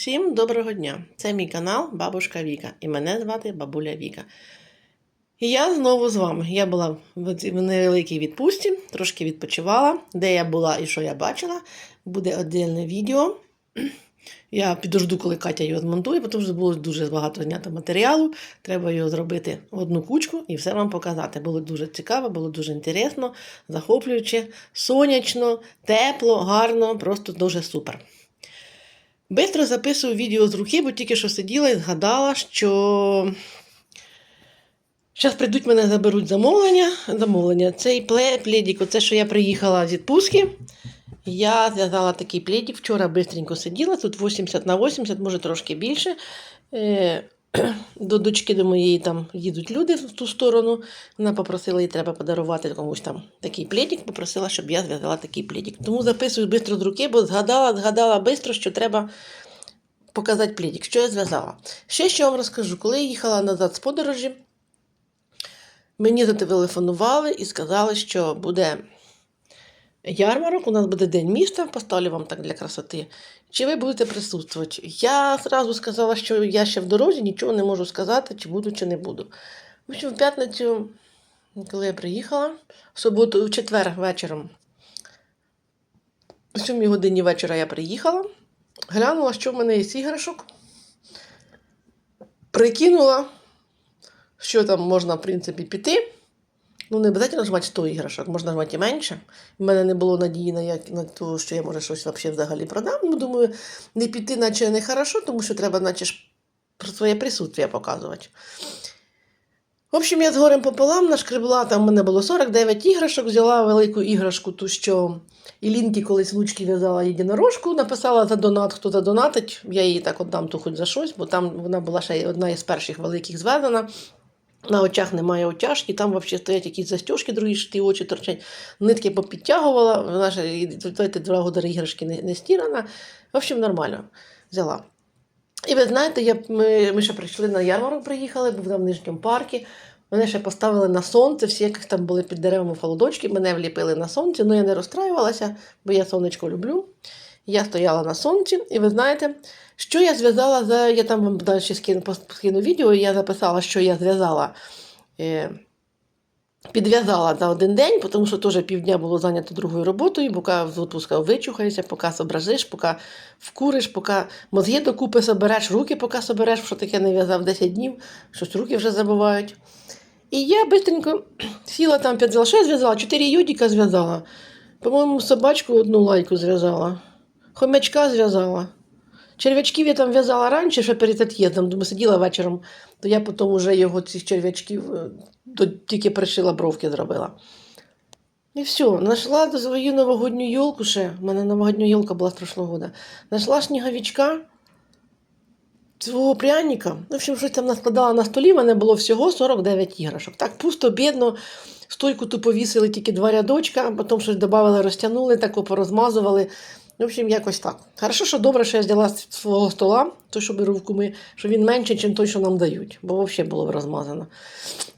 Всім доброго дня! Це мій канал Бабушка Віка і мене звати Бабуля Віка. І я знову з вами. Я була в невеликій відпустці, трошки відпочивала. Де я була і що я бачила, буде окреме відео. Я підожду, коли Катя його змонтує, тому що було дуже багато знято матеріалу. Треба його зробити в одну кучку і все вам показати. Було дуже цікаво, було дуже інтересно, захоплююче, сонячно, тепло, гарно, просто дуже супер. Бистро записую відео з руки, бо тільки що сиділа і згадала, що зараз прийдуть мене заберуть замовлення. замовлення. Цей плідік оце, що я приїхала з відпустки. Я зв'язала такий плідік. Вчора бистренько сиділа, тут 80 на 80, може трошки більше. До дочки до моєї там їдуть люди в ту сторону. Вона попросила, їй треба подарувати комусь там такий пледик, попросила, щоб я зв'язала такий пледик. Тому записую швидко з руки, бо згадала, згадала швидко, що треба показати пледик, що я зв'язала. Ще що вам розкажу, коли я їхала назад з подорожі, мені зателефонували і сказали, що буде ярмарок, у нас буде день міста, поставлю вам так для красоти. Чи ви будете присутствувати? Я зразу сказала, що я ще в дорозі, нічого не можу сказати, чи буду, чи не буду. В общем, в п'ятницю, коли я приїхала, в суботу, в четвер вечором, о 7 годині вечора я приїхала, глянула, що в мене є іграшок, прикинула, що там можна, в принципі, піти. Ну, не обов'язково ж мати 100 іграшок, можна ж мати і менше. У мене не було надії на, як, на те, що я може щось вообще взагалі продам. Ну, думаю, не піти, наче не хорошо, тому що треба, наче ж своє присутствие показувати. В общем, я з горем пополам нашкребла, там в мене було 49 іграшок, взяла велику іграшку, ту, що Ілінки колись внучки в'язала єдинорожку, написала за донат, хто задонатить. Я її так отдам ту хоч за щось, бо там вона була ще одна із перших великих зведена. На очах немає отяжки, там взагалі стоять якісь застіжки, другі що ті очі торчать. Нитки попідтягувала, вона ж два года іграшки не, не стірана. В общем, нормально взяла. І ви знаєте, я, ми, ми ще прийшли на ярмарок, приїхали, був там в Нижньому парку. Мене ще поставили на сонце, всі, як там були під деревами холодочки, мене вліпили на сонці, але я не розстраювалася, бо я сонечко люблю. Я стояла на сонці, і ви знаєте, що я зв'язала за. Я там вам далі скину, скину відео, я записала, що я зв'язала. Е, Підв'язала за один день, тому що теж півдня було зайнято другою роботою, поки з відпуска вичухаєшся, поки зображиш, поки вкуриш, поки мозги докупи собереш, руки поки собереш, що таке не в'язав 10 днів, щось руки вже забувають. І я швидко сіла там я зв'язала, чотири юдіка зв'язала. По-моєму, собачку одну лайку зв'язала, хомячка зв'язала. Черв'ячків я там в'язала раніше, ще перед від'їздом, думаю, сиділа вечором, то я потім вже його цих черв'ячків е, тільки пришила бровки зробила. І все, знайшла свою новогодню йолку ще. У мене новогодня йолка була з прошлого года. Знайшла сніговичка, свого пряника. В общем, щось там наскладала на столі, в мене було всього 49 іграшок. Так пусто, бідно. Стойку ту повісили тільки два рядочка, потім щось додали, розтягнули, тако порозмазували. В общем, якось так. Хорошо, що добре, що я взяла з свого стола, той, що беру в куми, що він менший, ніж той, що нам дають, бо взагалі було б розмазано.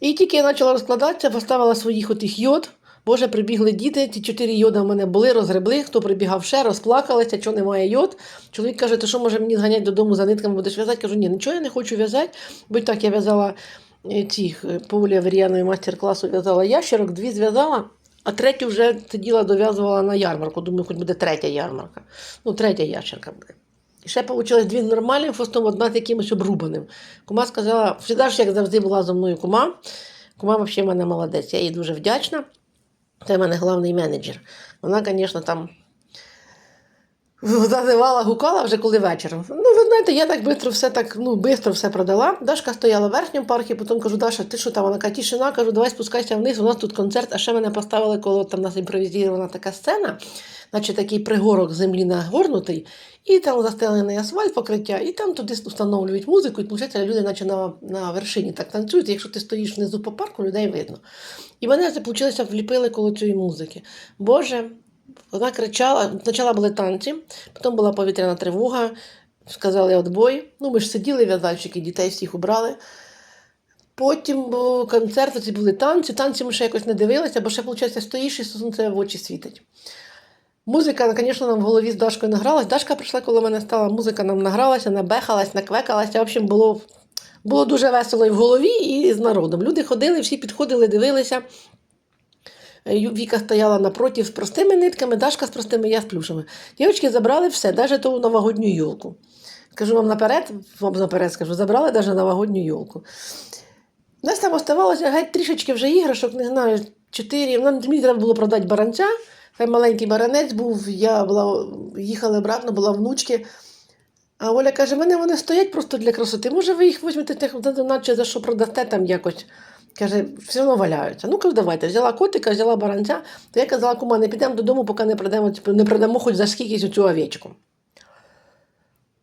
І тільки я почала розкладатися, поставила своїх отих йод. Боже, прибігли діти, ті чотири йода в мене були, розгребли, хто прибігав ще, розплакалися, що немає йод. Чоловік каже, то що може мені зганяти додому за нитками, будеш в'язати? Кажу, ні, нічого я не хочу в'язати, бо так я в'язала е, цих е, по Олі Аверіяної майстер-класу в'язала ящерок, дві зв'язала, а третю вже сиділа, дов'язувала на ярмарку. Думаю, хоч буде третя ярмарка. Ну, третя ящерка буде. І ще вийшло дві нормальним фостом, одна з якимось обрубаним. Кума сказала, завжди ж, як завжди була зо мною кума. Кума взагалі в мене молодець, я їй дуже вдячна. Це в мене головний менеджер. Вона, звісно, там зазивала, гукала вже коли вечором. Ну, ви знаєте, я так швидко все так, ну, швидко все продала. Дашка стояла в верхньому парку, потім кажу, Даша, ти що там? Вона каже, тишина, кажу, давай спускайся вниз, у нас тут концерт, а ще мене поставили, коли там у нас імпровізована така сцена, наче такий пригорок землі нагорнутий, і там застелений асфальт покриття, і там туди встановлюють музику, і виходить, люди наче на, на вершині так танцюють. Якщо ти стоїш внизу по парку, людей видно. І мене вийшло, вліпили коло цієї музики. Боже, вона кричала, спочатку були танці, потім була повітряна тривога, сказали отбой. Ну, ми ж сиділи, в'язальщики, дітей всіх убрали. Потім був концерт, ці були танці. Танці ми ще якось не дивилися, бо ще, виходить, стоїш і сонце в очі світить. Музика, звісно, нам в голові з Дашкою награлась. Дашка прийшла, коли мене стала, музика нам награлася, набехалась, наквекалася. В общем, було, було дуже весело і в голові, і з народом. Люди ходили, всі підходили, дивилися. Е, Віка стояла напроти з простими нитками, Дашка з простими, я з плюшами. Дівчатки забрали все, навіть ту новогодню йолку. Скажу вам наперед, вам наперед скажу, забрали навіть новогодню йолку. У нас там оставалося геть трішечки вже іграшок, не знаю, чотири. Мені треба було продати баранця. Хай маленький баранець був, я була, їхала обратно, була внучки. А Оля каже: мене вони стоять просто для красоти. Може, ви їх візьмете, наче за що продасте там якось. Каже, все одно валяються. Ну, кажу, давайте. Взяла котика, взяла баранця, то я казала, кума, не підемо додому, поки не продамо, типу, не продамо хоч за скількись цю овечку.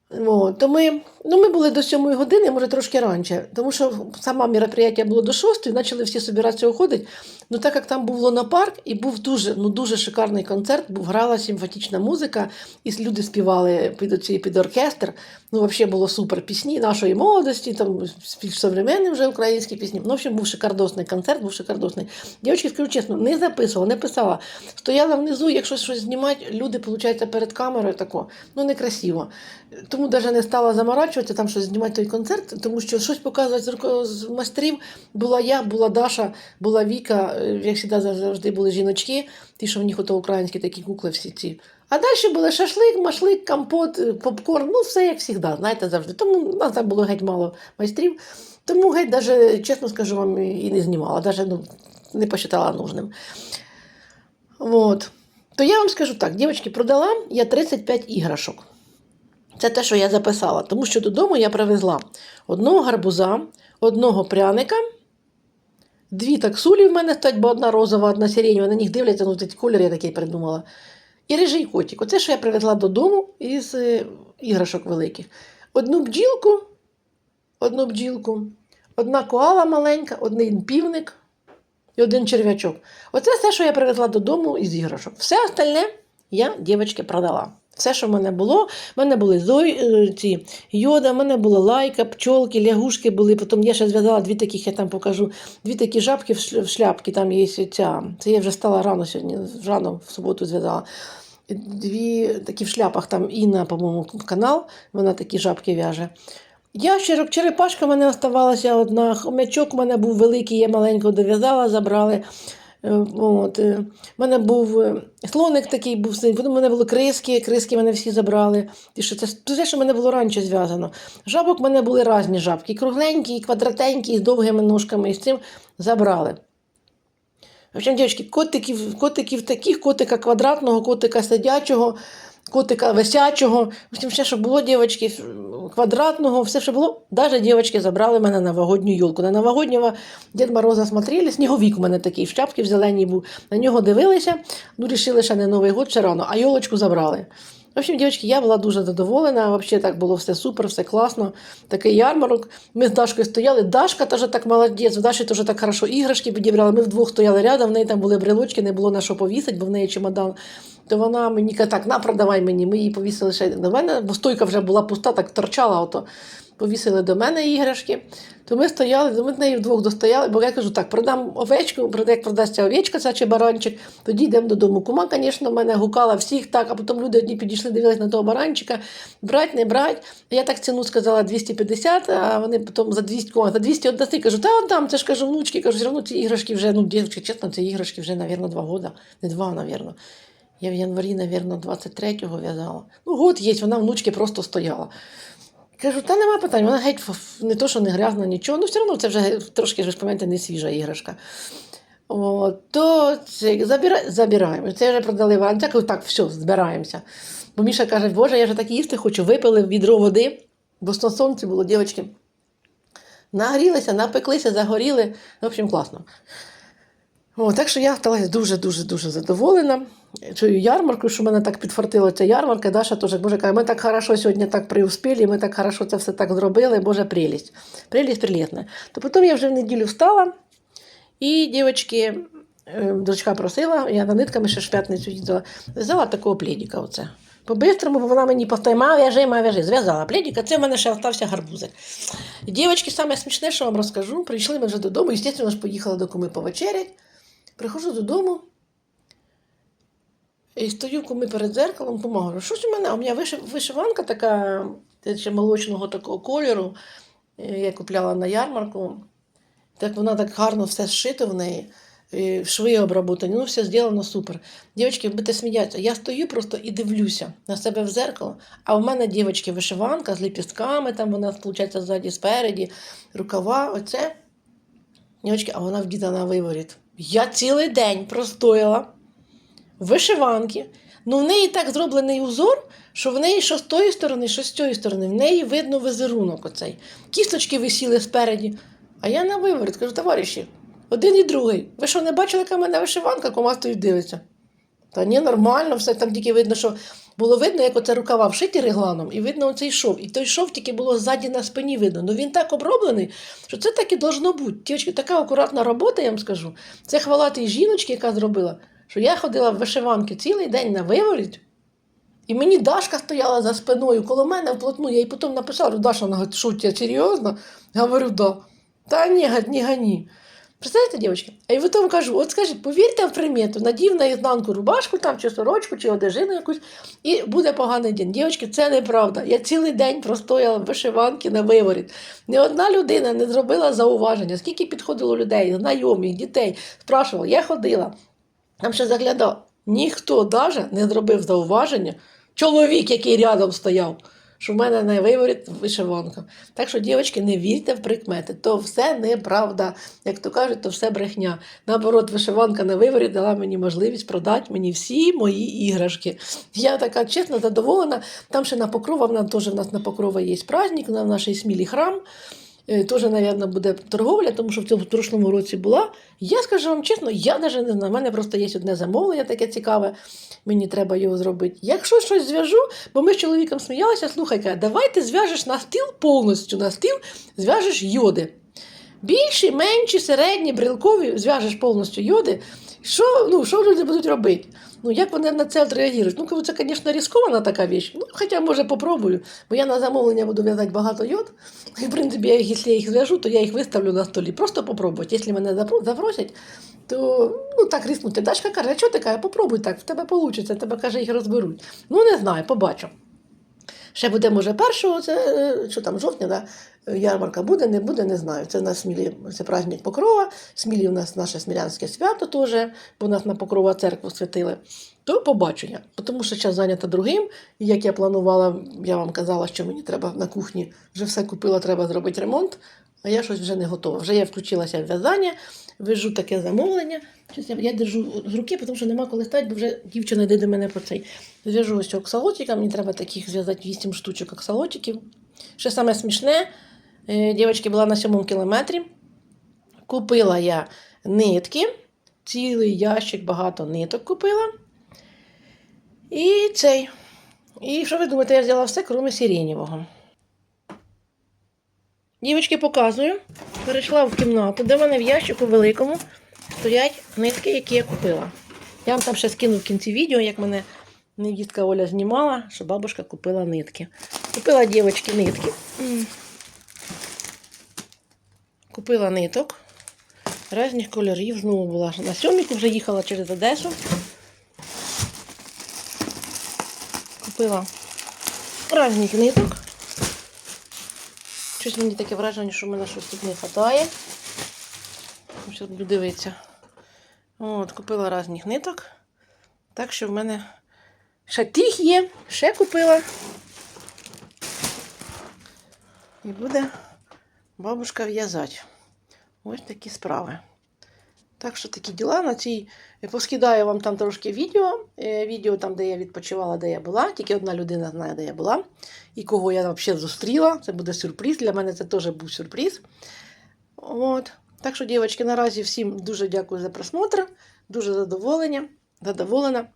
О, то ми, ну, ми були до 7 години, може трошки раніше, тому що саме мероприятие було до 6, почали всі збиратися уходити. Ну, так як там був лунопарк і був дуже, ну, дуже шикарний концерт, був грала симфатична музика, і люди співали під, оці, під оркестр. Ну, взагалі було супер пісні нашої молодості, там современні вже українські пісні. Ну, в общем, був шикардосний концерт, був шикардосний. Дівчатки, скажу чесно, не записувала, не писала. Стояла внизу, якщо щось знімати, люди, виходить, перед камерою тако, ну некрасиво. Тому навіть не стала заморачуватися там щось знімати той концерт, тому що щось показувати з, майстрів. Була я, була Даша, була Віка, е, як завжди, завжди були жіночки, ті, що в них ото українські такі кукли всі ці. А далі були шашлик, машлик, компот, е, попкорн, ну все як завжди, знаєте, завжди. Тому нас там було геть мало майстрів. Тому геть, даже, чесно скажу вам, і не знімала, навіть ну, не посчитала нужним. Вот. То я вам скажу так, дівчатки, продала я 35 іграшок. Це те, що я записала, тому що додому я привезла одного гарбуза, одного пряника, дві таксулі в мене стоять, бо одна розова, одна сиренева, на них дивляться, ну цей колір я такий придумала. І рижий котик. Оце, що я привезла додому із е, іграшок великих. Одну бджілку, одну бджілку, одна коала маленька, один півник і один черв'ячок. Оце все, що я привезла додому із іграшок. Все остальне я, дівчатки, продала. Все, що в мене було, в мене були зой, е, ці йода, в мене була лайка, пчолки, лягушки були. Потім я ще зв'язала дві таких, я там покажу, дві такі жабки в шляпки. Там є ця. Це я вже стала рано сьогодні, рано в суботу зв'язала. Дві такі в шляпах, там Інна, по-моєму, канал, вона такі жабки в'яже. Ящерок, черепашка в мене оставалася одна, хомячок у мене був великий, я маленько дов'язала, забрали. Е, От. е, У мене був е, слоник такий був син, у мене були криски, криски мене всі забрали. І що це все, що в мене було раніше зв'язано. Жабок в мене були різні жабки, кругленькі, і квадратенькі, і з довгими ножками, і з цим забрали. В общем, дівчатки, котиків, котиків таких, котика квадратного, котика сидячого, котика висячого. В общем, все, що було, дівчатки, квадратного, все, що було. Навіть дівчатки забрали мене на новогодню юлку. На новогоднього Дід Мороза смотрели, сніговік у мене такий, в шапці в зеленій був. На нього дивилися, ну, рішили, що не Новий год, ще рано, а йолочку забрали. В общем, дівчатки, я була дуже задоволена. Взагалі так було все супер, все класно. Такий ярмарок. Ми з Дашкою стояли. Дашка теж так молодець, в Даші теж так хорошо іграшки підібрали. Ми вдвох стояли рядом, в неї там були брелочки, не було на що повісити, бо в неї чемодан. То вона мені каже, так, на, продавай мені. Ми її повісили ще до мене, бо стойка вже була пуста, так торчала. Ото. Повісили до мене іграшки. То ми стояли, ми з нею вдвох достояли, бо я кажу, так, продам овечку, як продасться овечка, ця чи баранчик, тоді йдемо додому. Кума, звісно, мене гукала всіх так, а потім люди одні підійшли, дивились на того баранчика, брать, не брать. Я так ціну сказала 250, а вони потім за 200, кума, за 200 віддаси. Кажу, та отдам, це ж кажу, внучки, кажу, все одно ці іграшки вже, ну, дівчатки, чесно, ці іграшки вже, мабуть, два роки, не два, мабуть. Я в январі, мабуть, 23-го в'язала. Ну, год є, вона внучки просто стояла. Кажу, та нема питань, вона геть не то, що не грязна, нічого, ну все одно це вже трошки ж пам'ятаєте, не свіжа іграшка. О, то це, забира, забираємо. Це вже продали варіант. Кажу, так, все, збираємося. Бо Міша каже, Боже, я вже так їсти хочу, випили відро води, бо на сонці було, дівчатки. Нагрілися, напеклися, загоріли. В общем, класно. О, так що я сталася дуже-дуже-дуже задоволена. Чую ярмарку, що мене так підфартила ця ярмарка. Даша теж, боже, каже, ми так хорошо сьогодні так приуспіли, ми так хорошо це все так зробили, боже, прелість. Прелість прелісна. То потім я вже в неділю встала, і дівчатки, е, дочка просила, я на нитками ще ж п'ятницю їздила, взяла такого плідіка. Оце. По-бистрому, бо вона мені постійно, в'яжи, ма, в'яжи. Зв'язала плідіка, це в мене ще залишився гарбузик. Дівчатки, саме смішне, що вам розкажу, прийшли ми вже додому, і, звісно, поїхала до куми повечерять. Приходжу додому. І стою куми перед зеркалом, помагаю. Щось у мене? У мене вишиванка така, ще молочного такого кольору. е, Я купляла на ярмарку. Так вона так гарно все зшито в неї. Шви обработані, ну все зроблено супер. Дівчатки, будете сміятися. Я стою просто і дивлюся на себе в зеркало. А у мене дівчатки вишиванка з ліпістками, там вона, виходить, ззаді, спереді, рукава. Оце. Дівчатки, а вона вдіта на виворіт. Я цілий день простояла в вишиванки. Ну, в неї так зроблений узор, що в неї що з тої сторони, що з цієї сторони. В неї видно візерунок оцей. Кісточки висіли спереді. А я на виворіт кажу, товариші, один і другий. Ви що, не бачили, яка в мене вишиванка, кома стоїть дивиться? Та ні, нормально, все там тільки видно, що було видно, як оце рукава вшиті регланом, і видно оцей шов. І той шов тільки було ззаді на спині видно. Ну він так оброблений, що це так і должно бути. Дівчатки, така акуратна робота, я вам скажу. Це хвала тій жіночки, яка зробила, що я ходила в вишиванки цілий день на виворіт, і мені Дашка стояла за спиною коло мене вплотну. Я їй потім написала, Даша, вона говорить, що тебе серйозно? Я говорю, да. Та ні, ні гані. Представляєте, дівчатки? А я потім кажу: от скажіть, повірте в примету, надів на ізнанку рубашку там, чи сорочку, чи одежину якусь, і буде поганий день. Дівчатки, це неправда. Я цілий день простояла в вишиванки на виворіт. Ні одна людина не зробила зауваження, скільки підходило людей, знайомих, дітей, спрашувала, я ходила. Там ще заглядав. Ніхто навіть не зробив зауваження. Чоловік, який рядом стояв, що в мене на виворіт вишиванка. Так що, дівчатки, не вірте в прикмети. То все неправда. Як то кажуть, то все брехня. Наоборот, вишиванка на виворіт дала мені можливість продати мені всі мої іграшки. Я така чесно задоволена. Там ще на Покрова, в нас теж в нас на Покрова є праздник, на нашій смілі храм. Е, Теж, мабуть, буде торговля, тому що в цьому прошлому році була. Я скажу вам чесно, я навіть не знаю. У мене просто є одне замовлення таке цікаве, мені треба його зробити. Якщо щось зв'яжу, бо ми з чоловіком сміялися, слухай, каже, давай ти зв'яжеш на стіл повністю на стіл, зв'яжеш йоди. Більші, менші, середні, брілкові, зв'яжеш повністю йоди. Що, ну, що люди будуть робити? Ну, як вони на це відреагують? Ну, це, звісно, ризикована така річ. Ну, хоча, може, попробую. Бо я на замовлення буду в'язати багато йод. І, в принципі, я, їх- якщо я їх зв'яжу, то я їх виставлю на столі. Просто попробувати. Якщо мене запросять, то ну, так рискнути. Дачка каже, що ти попробуй так, в тебе вийде, тебе каже, їх розберуть. Ну, не знаю, побачу. Ще буде, може, першого, це, е, що там, жовтня, да? Ярмарка буде, не буде, не знаю. Це на Смілі, це праздник Покрова. Смілі у нас наше смілянське свято теж, бо нас на Покрова церкву святили. То побачу я. Тому що час зайнята другим. І як я планувала, я вам казала, що мені треба на кухні, вже все купила, треба зробити ремонт, а я щось вже не готова. Вже я включилася в в'язання, вижу таке замовлення. Щось я, я держу з руки, тому що нема коли стати, бо вже дівчина йде до мене по цей. Зв'яжу ось оксалотика, мені треба таких зв'язати 8 штучок оксалотиків. Ще саме смішне, дівчатки була на сьомому кілометрі. Купила я нитки, цілий ящик, багато ниток купила. І цей. І що ви думаєте, я взяла все, крім сиренєвого. Дівчатки, показую. Перейшла в кімнату, де в мене в ящику великому стоять нитки, які я купила. Я вам там ще скину в кінці відео, як мене невістка Оля знімала, що бабушка купила нитки. Купила дівчатки нитки. Купила ниток різних кольорів. Знову була на сьоміку, вже їхала через Одесу. Купила різних ниток. Щось мені таке враження, що в мене щось тут не вистачає. Буду дивитися. От, купила різних ниток. Так що в мене ще тих є, ще купила. І буде бабушка в'язати. Ось такі справи. Так що такі діла на цій. Поскидаю вам там трошки відео. Е, Відео там, де я відпочивала, де я була. Тільки одна людина знає, де я була. І кого я взагалі зустріла. Це буде сюрприз. Для мене це теж був сюрприз. От. Так що, дівчатки, наразі всім дуже дякую за просмотр. Дуже задоволення, задоволена.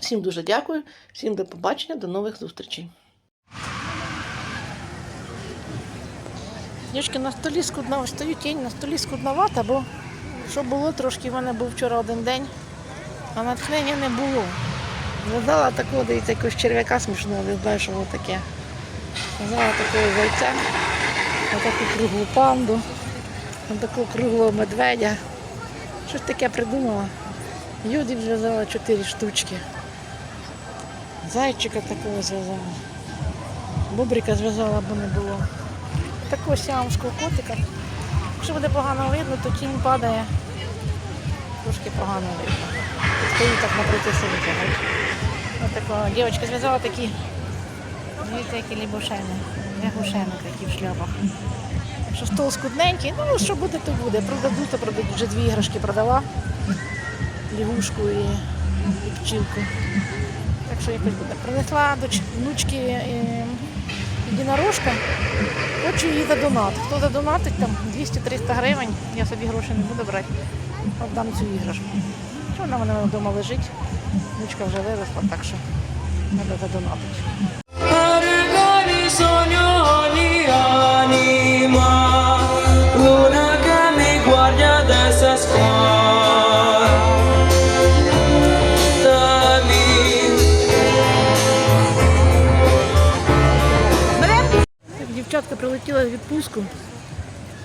Всім дуже дякую. Всім до побачення, до нових зустрічей. Дівчатки, на столі скудна, стою тінь, на столі скудновата, бо що було трошки, в мене був вчора один день, а натхнення не було. Зв'язала такого, дивіться, якогось черв'яка смішного, не знаю, що воно таке. Зв'язала такого зайця, таку круглу панду, такого круглого медведя. Щось таке придумала. Юдів зв'язала чотири штучки. Зайчика такого зв'язала. Бобрика зв'язала, бо не було. Такого сіамського котика. Якщо буде погано видно, то тінь падає. Трошки погано видно. Стою так напроти себе. Дівчинка зв'язала такі. Дивіться, які лібушени. Лягушени такі в шляпах. Що стол скудненький, ну що буде, то буде. Продадуть, то продадуть. Вже дві іграшки продала. Лягушку і, і пчілку. Так що якось буде. Принесла до внучки е, єдинорожка. Хочу її за донат. Хто задонатить там 200-300 гривень, я собі гроші не буду брати. Отдам цю іграшку. Чого вона мене вдома лежить? Дочка вже виросла, так що треба задонатити. В відпустку.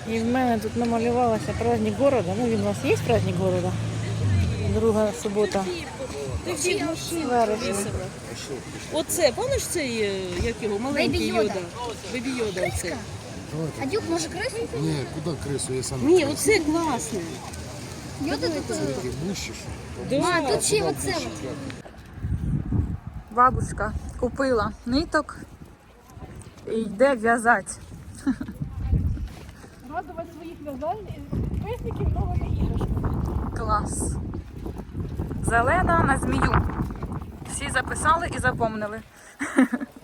І в мене тут намалювалося праздник города. Ну, він у вас є праздник города? Друга субота. Вересня. Оце, помниш цей, е, як його, маленький Йода. йода? Бебі Йода оце. А Дюк може крису? Ні, куди крису, я сам Ні, оце класне. Йода тут. гущі, А, тут ще й оце. от. Бабушка купила ниток і йде в'язати. Радувати своїх в'язальників новими іграшками. Клас. Зелена на змію. Всі записали і запомнили.